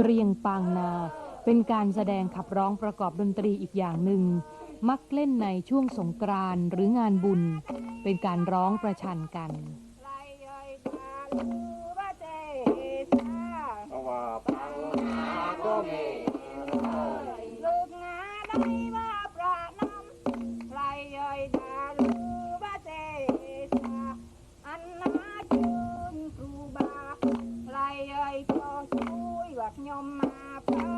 เกรียงปางนา เป็นการแสดงขับร้องประกอบดนตรีอีกอย่างหนึ่ง มักเล่นในช่วงสงกรานต์หรืองานบุญ เป็นการร้องประชันกัน 你妈抱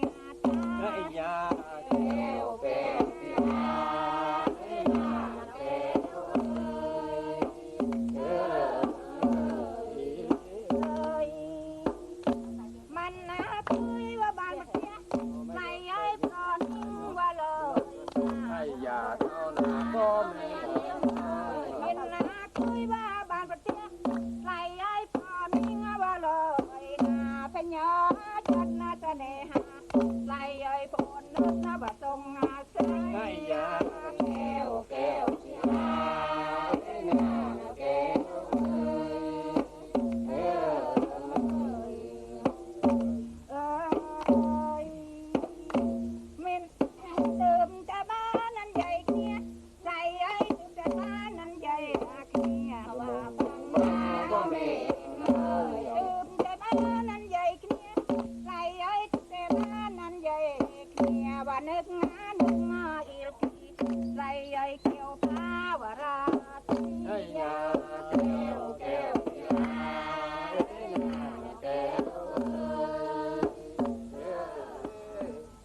ยาเท่านาก็ไม่เห็นนาคุยว่าบ้านประเทศไหลไอ้พ่อมีงาลอยนาเป็นยอดจัดนาจะเนหาไหลไอยปนนึกนาบ่ตรง នឹកណា